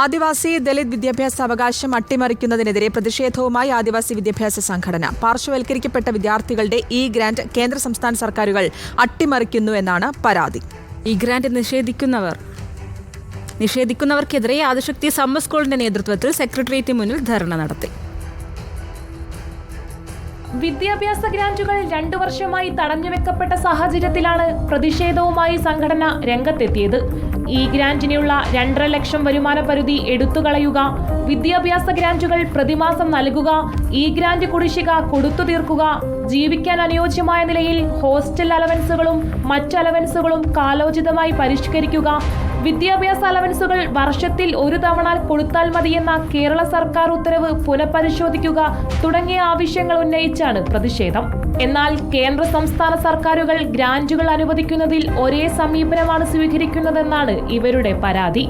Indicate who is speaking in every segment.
Speaker 1: ആദിവാസി ദളിത് വിദ്യാഭ്യാസ അവകാശം അട്ടിമറിക്കുന്നതിനെതിരെ പ്രതിഷേധവുമായി ആദിവാസി വിദ്യാഭ്യാസ സംഘടന. പാർശ്വവൽക്കരിക്കപ്പെട്ട വിദ്യാർത്ഥികളുടെ ഇ ഗ്രാന്റ് കേന്ദ്ര സംസ്ഥാന സർക്കാരുകൾ അട്ടിമറിക്കുന്നു എന്നാണ് പരാതി.
Speaker 2: ഈ ഗ്രാന്റ് നിഷേധിക്കുന്നവർ. നിഷേധിക്കുന്നവർക്കെതിരെ ആദിശക്തി സമ്മർ സ്കൂളിന്റെ നേതൃത്വത്തിൽ സെക്രട്ടേറിയറ്റ് മുന്നിൽ ധർണ നടത്തി.
Speaker 3: വിദ്യാഭ്യാസ ഗ്രാന്റുകൾ രണ്ടു വർഷമായി തടഞ്ഞുവെക്കപ്പെട്ട സാഹചര്യത്തിലാണ് പ്രതിഷേധവുമായി സംഘടന രംഗത്തെത്തിയത്. ഈ ഗ്രാന്റിനുള്ള രണ്ടര ലക്ഷം വരുമാന പരിധി എടുത്തുകളയുക വിദ്യാഭ്യാസ ഗ്രാന്റുകൾ പ്രതിമാസം നൽകുക ഈ ഗ്രാന്റ് കുടിശ്ശിക കൊടുത്തു തീർക്കുക ജീവിക്കാൻ അനുയോജ്യമായ നിലയിൽ ഹോസ്റ്റൽ അലവൻസുകളും മറ്റ് അലവൻസുകളും കാലോചിതമായി പരിഷ്കരിക്കുക വിദ്യാഭ്യാസ അലവൻസുകൾ വർഷത്തിൽ ഒരു തവണ കൊടുത്താൽ മതിയെന്ന കേരള സർക്കാർ ഉത്തരവ് പുനഃപരിശോധിക്കുക തുടങ്ങിയ ആവശ്യങ്ങൾ ഉന്നയിച്ചാണ് പ്രതിഷേധം. എന്നാൽ കേന്ദ്ര സംസ്ഥാന സർക്കാരുകൾ ഗ്രാന്റുകൾ അനുവദിക്കുന്നതിൽ ഒരേ സമീപനമാണ് സ്വീകരിക്കുന്നതെന്നാണ് ഇവരുടെ പരാതി.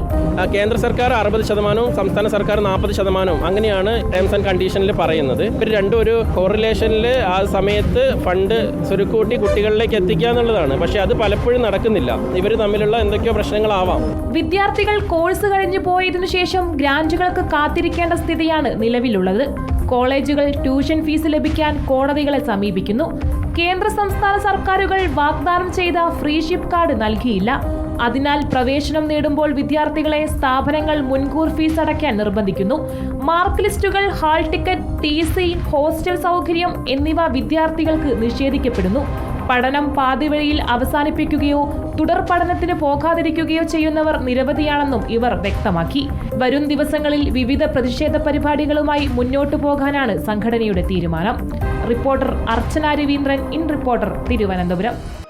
Speaker 4: കേന്ദ്ര സർക്കാർ അറുപത് ശതമാനവും സംസ്ഥാന സർക്കാർ നാൽപ്പത് ശതമാനവും. അങ്ങനെയാണ് ടേംസ് ആൻഡ് കണ്ടീഷനിൽ പറയുന്നത്. ഇവർ രണ്ടും ഒരു കോറിലേഷനിൽ ആ സമയത്ത് ഫണ്ട് സ്വരുക്കൂട്ടി കുട്ടികളിലേക്ക് എത്തിക്കുക എന്നുള്ളതാണ്. പക്ഷേ അത് പലപ്പോഴും നടക്കുന്നില്ല. ഇവർ തമ്മിലുള്ള എന്തൊക്കെയോ പ്രശ്നങ്ങളാവാം.
Speaker 3: വിദ്യാർത്ഥികൾ കോഴ്സ് കഴിഞ്ഞു പോയതിനു ശേഷം ഗ്രാന്റുകൾക്ക് കാത്തിരിക്കേണ്ട സ്ഥിതിയാണ് നിലവിലുള്ളത്. കോളേജുകൾ ട്യൂഷൻ ഫീസ് ലഭിക്കാൻ കോടതികളെ സമീപിക്കുന്നു. കേന്ദ്ര സംസ്ഥാന സർക്കാരുകൾ വാഗ്ദാനം ചെയ്ത ഫ്രീഷിപ്പ് കാർഡ് നൽകിയില്ല. അതിനാൽ പ്രവേശനം നേടുമ്പോൾ വിദ്യാർത്ഥികളെ സ്ഥാപനങ്ങൾ മുൻകൂർ ഫീസ് അടയ്ക്കാൻ നിർബന്ധിക്കുന്നു. മാർക്ക് ലിസ്റ്റുകൾ hall ticket T C hostel സൗകര്യം എന്നിവ വിദ്യാർത്ഥികൾക്ക് നിഷേധിക്കപ്പെടുന്നു. പഠനം പാതിവഴിയിൽ അവസാനിപ്പിക്കുകയോ തുടർ പഠനത്തിന് പോകാതിരിക്കുകയോ ചെയ്യുന്നവർ നിരവധിയാണെന്നും ഇവർ വ്യക്തമാക്കി. വരും ദിവസങ്ങളിൽ വിവിധ പ്രതിഷേധ പരിപാടികളുമായി മുന്നോട്ടു പോകാനാണ് സംഘടനയുടെ തീരുമാനം. Reporter Archana Raveendran in reporter Thiruvananthapuram.